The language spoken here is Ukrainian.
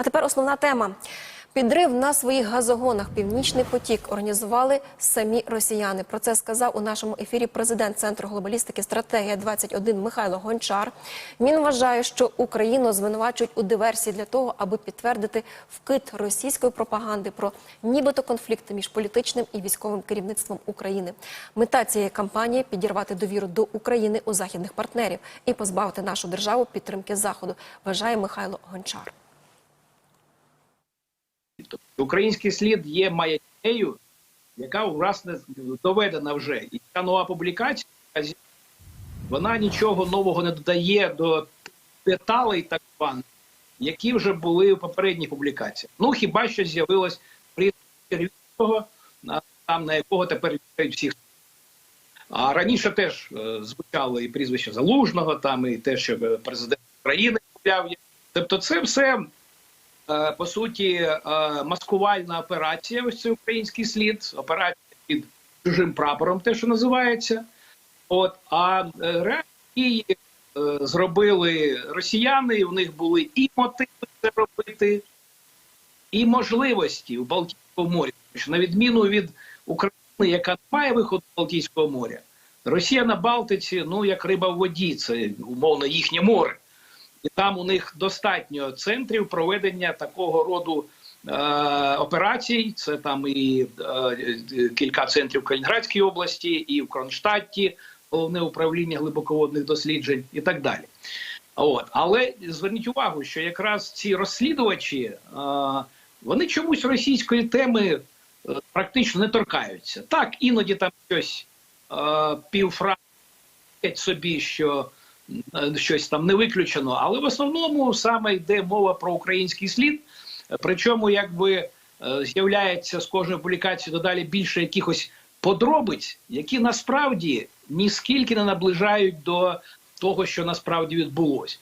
А тепер основна тема. Підрив на своїх газогонах Північний потік організували самі росіяни. Про це сказав у нашому ефірі президент Центру глобалістики стратегія 21 Михайло Гончар. Він вважає, що Україну звинувачують у диверсії для того, аби підтвердити вкид російської пропаганди про нібито конфлікти між політичним і військовим керівництвом України. Мета цієї кампанії підірвати довіру до України у західних партнерів і позбавити нашу державу підтримки заходу. Вважає Михайло Гончар. Український слід є маячнею, яка власне доведена вже. І ця нова публікація вона нічого нового не додає до деталей, так званих, які вже були в попередніх публікаціях. Ну хіба що з'явилось прізвище на- там на якого тепер відповідають всіх. А раніше теж е, звучало і прізвище Залужного, там і те, що е, президент України. Тобто, це все по суті е, маскувальна операція. Ось цей український слід, операція під чужим прапором, те, що називається. От а е, е, зробили росіяни, і в них були і мотиви це робити, і можливості у Балтійському морі. На відміну від України, яка не має виходу з Балтійського моря, Росія на Балтиці, ну як риба в воді, це умовно їхнє море. І там у них достатньо центрів проведення такого роду е, операцій. Це там і е, кілька центрів в Калінінградській області, і в Кронштадті, головне управління глибоководних досліджень, і так далі. От. Але зверніть увагу, що якраз ці розслідувачі е, вони чомусь російської теми е, практично не торкаються. Так, іноді там щось е, півфра собі, що щось там не виключено, але в основному саме йде мова про український слід. Е, Причому, якби е, з'являється з кожної публікації додалі більше якихось подробиць, які насправді ніскільки не наближають до того, що насправді відбулось.